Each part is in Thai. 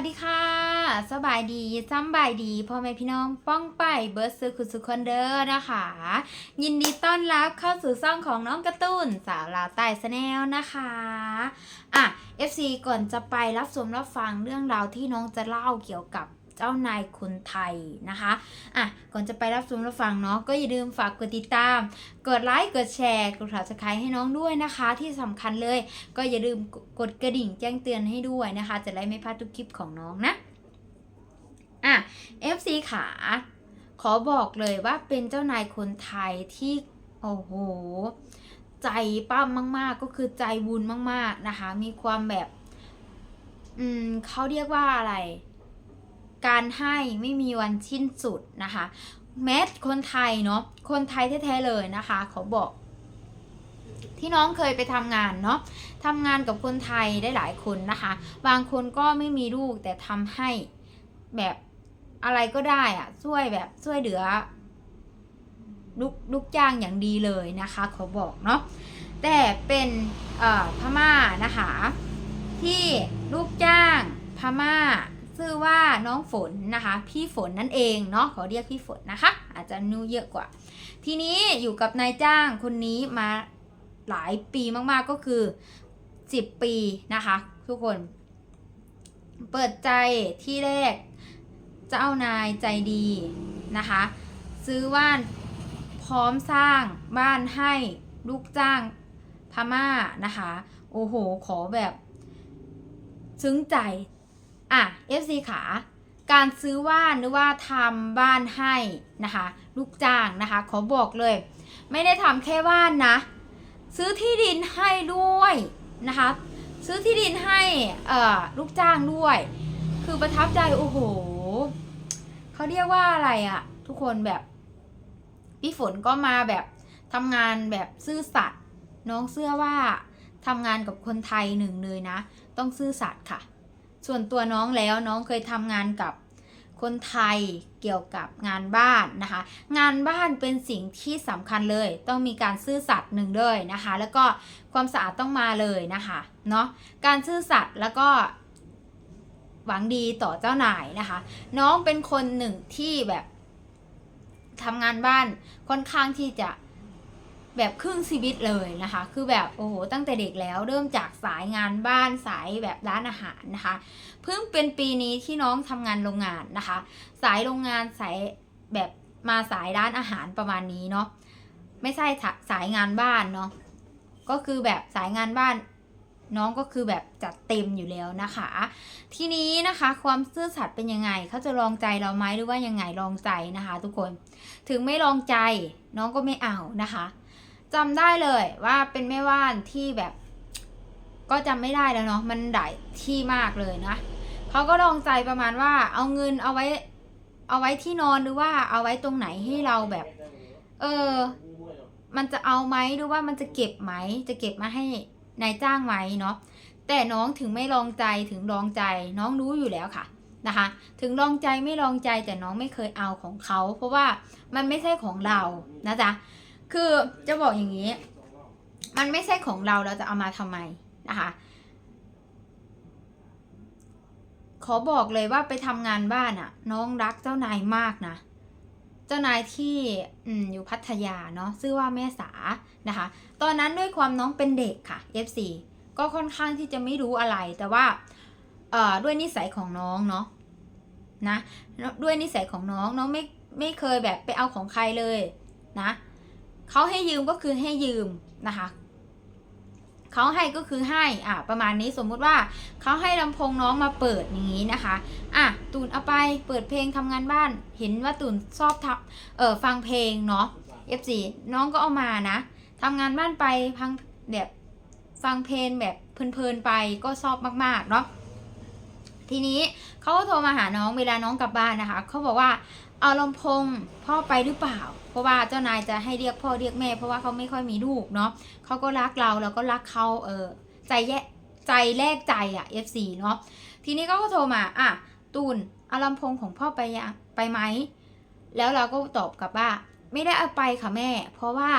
สดีค่ะ สบายดีซ้ำบายดีพ่อแม่พี่น้องป้องไปเบิร์ดซื้อคุณสุคนเดอร์นะคะ ยินดีต้อนรับเข้าสู่ซ่องของน้องกระตุ้นสาวลาวใต้สแนลนะคะอะ FC ก่อนจะไปรับชมรับฟังเรื่องราวที่น้องจะเล่าเกี่ยวกับ เจ้านายคนไทยนะคะอะก่อนจะไปรับชมรับฟังเนาะก็อย่าลืมฝากกดติดตาม กดไลค์กดแชร์กด subscribe ให้น้องด้วยนะคะ ที่สำคัญเลย ก็อย่าลืมกดกระดิ่งแจ้งเตือนให้ด้วยนะคะ จะได้ไม่พลาดทุกคลิปของน้องนะอะ FC ขาขอบอกเลยว่าเป็นเจ้านายคนไทยที่โอ้โห ใจปั้มมาก ๆ ก็คือใจบุญมาก ๆ นะคะ มีความแบบ อืมเขาเรียกว่าอะไร การให้ไม่มีวันสิ้นสุดนะคะ แม้คนไทยเนาะคนไทยแท้ๆเลยนะคะ เขาบอกที่น้องเคยไปทำงานเนาะทำงานกับคนไทยได้หลายคนนะคะ บางคนก็ไม่มีลูกแต่ทำให้แบบอะไรก็ได้อะช่วยแบบช่วยเหลือลูกลูกจ้างอย่างดีเลยนะคะเขาบอกเนาะแต่เป็นพม่านะคะ ที่ลูกจ้างพม่า ชื่อว่าน้องฝนนะคะ พี่ฝนนั่นเองเนาะขอเรียกพี่ฝนนะคะ อาจจะนูเยอะกว่า ทีนี้อยู่กับนายจ้างคนนี้มาหลายปีมากๆก็คือ 10 ปีนะคะ ทุกคน เปิดใจที่แรกเจ้านายใจดีนะคะ ซื้อบ้านพร้อมสร้างบ้านให้ลูกจ้างพม่านะคะ โอ้โห ขอแบบ ซึ้งใจ อะ FC ขาการซื้อบ้านหรือว่าทำบ้านให้นะคะ ลูกจ้างนะคะ ขอบอกเลย ไม่ได้ทำแค่บ้านนะ ซื้อที่ดินให้ด้วยนะคะ ซื้อที่ดินให้เอ่อลูกจ้างด้วย คือประทับใจโอ้โหเขาเรียกว่าอะไรอะทุกคนแบบพี่ฝนก็มาแบบทำงานแบบซื่อสัตย์น้องเชื่อว่าทำงานกับคนไทยหนึ่งเลยนะ ต้องซื่อสัตย์ค่ะ ส่วนตัวน้องแล้วน้องเคยทำงานกับคนไทยเกี่ยวกับงานบ้านนะคะ งานบ้านเป็นสิ่งที่สำคัญเลย ต้องมีการซื่อสัตย์หนึ่งเลยนะคะ แล้วก็ความสะอาดต้องมาเลยนะคะเนาะการซื่อสัตย์แล้วก็หวังดีต่อเจ้านายนะคะ น้องเป็นคนหนึ่งที่แบบทำงานบ้านค่อนข้างที่จะ แบบครึ่งชีวิตเลยนะคะ คือแบบโอ้โหตั้งแต่เด็กแล้วเริ่มจากสายงานบ้านสายแบบร้านอาหารนะคะ เพิ่งเป็นปีนี้ที่น้องทำงานโรงงานนะคะ สายโรงงานสายแบบมาสายร้านอาหารประมาณนี้เนาะไม่ใช่สายงานบ้านเนาะก็คือแบบสายงานบ้านน้องก็คือแบบจัดเต็มอยู่แล้วนะคะ ทีนี้นะคะความซื่อสัตย์เป็นยังไงเขาจะลองใจเราไหมหรือว่ายังไงลองใจนะคะ ทุกคนถึงไม่ลองใจน้องก็ไม่เอานะคะ จำได้เลยว่าเป็นแม่ว่านที่แบบ ก็จำไม่ได้แล้วเนาะมันได้ที่มากเลยนะเขาก็ลองใจประมาณว่าเอาเงินเอาไว้ เอาไว้ที่นอนหรือว่าเอาไว้ตรงไหนให้เราแบบ เออ มันจะเอาไหมหรือว่ามันจะเก็บไหมจะเก็บมาให้นายจ้างไหมเนาะแต่น้องถึงไม่ลองใจถึงลองใจน้องรู้อยู่แล้วค่ะนะคะ ถึงลองใจไม่ลองใจแต่น้องไม่เคยเอาของเขา เพราะว่ามันไม่ใช่ของเรานะจ๊ะ คือจะบอกอย่างนี้ มันไม่ใช่ของเราเราจะเอามาทำไมนะคะ ขอบอกเลยว่าไปทำงานบ้านอะน้องรักเจ้านายมากนะเจ้านายที่ออยู่พัทยาเนาะชื่อว่าแม่สานะคะ ตอนนั้นด้วยความน้องเป็นเด็กค่ะ F4 ก็ค่อนข้างที่จะไม่รู้อะไร แต่ว่าเอ่อด้วยนิสัยของน้องเนาะนะด้วยนิสัยของน้องน้องไม่ไม่เคยแบบไปเอาของใครเลยนะ เขาให้ยืมก็คือให้ยืมนะคะเขาให้ก็คือให้ อะ ประมาณนี้สมมุติว่าเขาให้ลำโพงน้องมาเปิดอย่างนี้นะคะ อะ ตูนเอาไปเปิดเพลงทำงานบ้าน เห็นว่าตูนชอบทับเออฟังเพลงเนาะ F4 น้องก็เอามานะทำงานบ้านไปพังแบบฟังเพลงแบบเพลินๆไปก็ชอบมากๆเนาะ ทีนี้เขาก็โทรมาหาน้องเวลาน้องกลับบ้านนะคะ เขาบอกว่าเอาลำโพงพ่อไปหรือเปล่า เพราะว่าเจ้านายจะให้เรียกพ่อเรียกแม่ เพราะว่าเขาไม่ค่อยมีลูกเนาะเขาก็รักเราแล้วก็รักเขาเออใจแยใจแลกใจอะ F4 เนาะทีนี้ก็โทรมาอะตูนเอาลำโพงของพ่อไปยังไปไหม แล้วเราก็ตอบกลับว่า ไม่ได้เอาไปค่ะแม่ เพราะว่า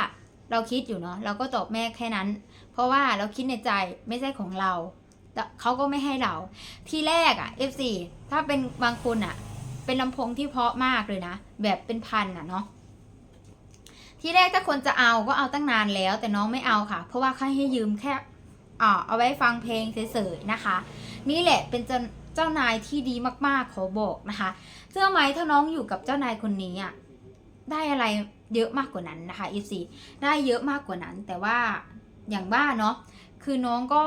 เราคิดอยู่เนาะเราก็ตอบแม่แค่นั้น เพราะว่าเราคิดในใจไม่ใช่ของเราเขาก็ไม่ให้เรา ที่แรกอะ F4 ถ้าเป็นบางคนอะเป็นลำโพงที่เพาะมากเลยนะ แบบเป็นพันอะเนาะ ที่แรกถ้าคนจะเอาก็เอาตั้งนานแล้ว แต่น้องไม่เอาค่ะ เพราะว่าเขาให้ยืมแค่อ่าเอาไว้ฟังเพลงเฉยๆนะคะ นี่แหละเป็นเจ้าเจ้านายที่ดีมากๆขอบอกนะคะเชื่อไหมถ้าน้องอยู่กับเจ้านายคนนี้อะได้อะไรเยอะมากกว่านั้นนะคะ FC ได้เยอะมากกว่านั้น แต่ว่าอย่างบ้าเนาะคือน้องก็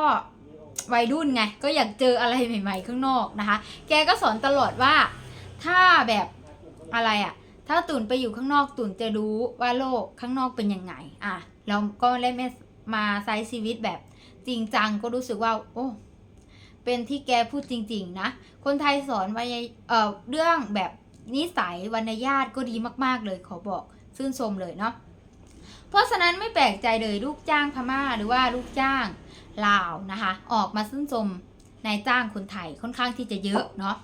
วัยรุ่นไง ก็อยากเจออะไรใหม่ ๆ ข้างนอกนะคะ แกก็สอนตลอดว่าถ้าแบบอะไรอะ่ะ ถ้าตุ่นไปอยู่ข้างนอกตุ่นจะรู้ว่าโลกข้างนอกเป็นยังไง อะ เราก็เล่นมาใช้ชีวิตแบบจริงจังก็รู้สึกว่า โอ้เป็นที่แกพูดจริง ๆ นะ คนไทยสอนวัยเอ่อเรื่องแบบนิสัยวรรณญาติก็ดีมากๆเลยขอบอกชื่นชมเลยเนาะเพราะฉะนั้นไม่แปลกใจเลยลูกจ้างพม่าหรือว่าลูกจ้างลาวนะคะ ออกมาชื่นชมนายจ้างคนไทยค่อนข้างที่จะเยอะเนาะ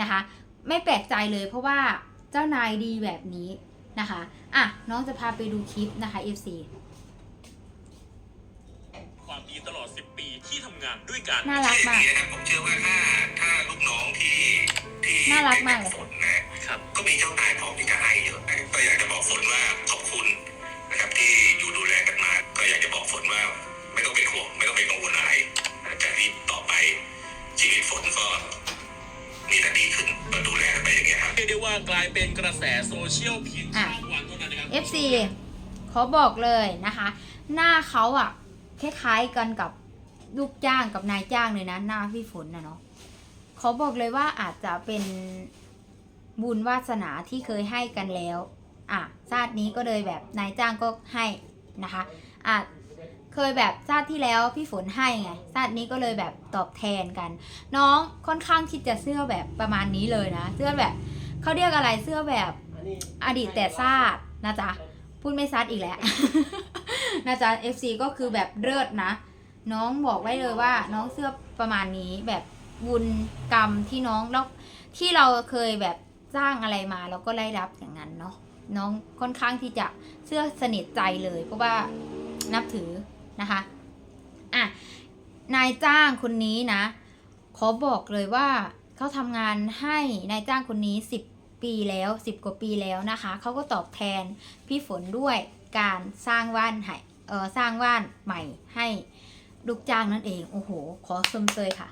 นะคะ ไม่แปลกใจเลยเพราะว่า เจ้านายดีแบบนี้นะคะ อะ น้องจะพาไปดูคลิปนะคะ FC ความดีตลอด 10 ปีที่ทำงานด้วยกันน่ารักมาก นะครับผมเชื่อว่าถ้าถ้าลูกน้องที่ที่น่ารักมากเลย ฝนนะครับ ก็มีเจ้านายพร้อมที่จะให้เยอะนะก็อยากจะบอกฝนว่าขอบคุณนะครับที่อยู่ดูแลกันมา ก็อยากจะบอกฝนว่า ไม่ต้องเป็นห่วงไม่ต้องเป็นกังวลอะไรจากนี้ต่อไปชีวิตฝนก็มีแต่ดีขึ้น รับเรียกได้ว่ากลายเป็นกระแสโซเชียลเพียงข้ามวันเท่านั้นนะครับ FC ขอบอกเลยนะคะ หน้าเขาอะคล้ายๆกันกับลูกจ้างกับนายจ้างเลยนะ หน้าพี่ฝนนะเนาะขอบอกเลยว่าอาจจะเป็นบุญวาสนาที่เคยให้กันแล้ว อะชาตินี้ก็เลยแบบนายจ้างก็ให้นะคะอาจเคยแบบชาติที่แล้วพี่ฝนให้ไงชาตินี้ก็เลยแบบตอบแทนกัน น้องค่อนข้างที่จะเสื้อแบบประมาณนี้เลยนะ เสื้อแบบ เขาเรียกอะไรเสื้อแบบอดีตแต่ซาดนะจ๊ะพูดไม่ซัดอีกแล้วนะจ๊ะ FC ก็คือแบบเลิศนะ น้องบอกไว้เลยว่า น้องเสื้อประมาณนี้แบบบุญกรรมที่น้องแล้วที่เราเคยแบบสร้างอะไรมาเราก็ได้รับอย่างนั้นเนาะน้องค่อนข้างที่จะเสื้อสนิทใจเลยเพราะว่านับถือนะคะอะนายจ้างคนนี้นะ ขอบอกเลยว่า เขาทำงานให้นายจ้างคนนี้ 10 ปีแล้ว 10 กว่าปีแล้วนะคะ เขาก็ตอบแทนพี่ฝนด้วยการสร้างว่านให้เออสร้างว่านใหม่ให้ลูกจ้างนั่นเอง โอ้โห ขอชมเชยค่ะ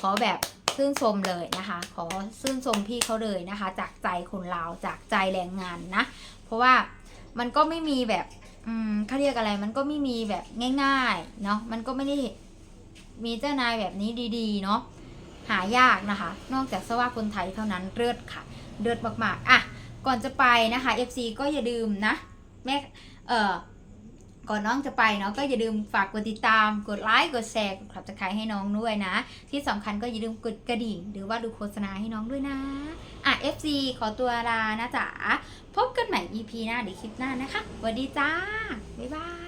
ขอแบบชื่นชมเลยนะคะ ขอชื่นชมพี่เขาเลยนะคะ จากใจคนลาวจากใจแรงงานนะ เพราะว่ามันก็ไม่มีแบบอืมเขาเรียกอะไรมันก็ไม่มีแบบง่ายๆเนาะมันก็ไม่ได้มีเจ้านายแบบนี้ดีๆ เนาะ หายากนะคะ นอกจากสว่าคนไทยเท่านั้นเลือดค่ะเลือดมากๆอะก่อนจะไปนะคะ FC ก็อย่าลืมนะแม่เอ่อก่อนน้องจะไปเนาะก็อย่าลืมฝากกดติดตาม กดไลค์ กดแชร์ กดขับตะไคร้ให้น้องด้วยนะ ที่สำคัญก็อย่าลืมกดกระดิ่ง หรือว่าดูโฆษณาให้น้องด้วยนะ อะ FC ขอตัวลานะจ๊ะ พบกันใหม่ EP หน้าหรือคลิปหน้านะคะสวัสดีจ้า บ๊ายบาย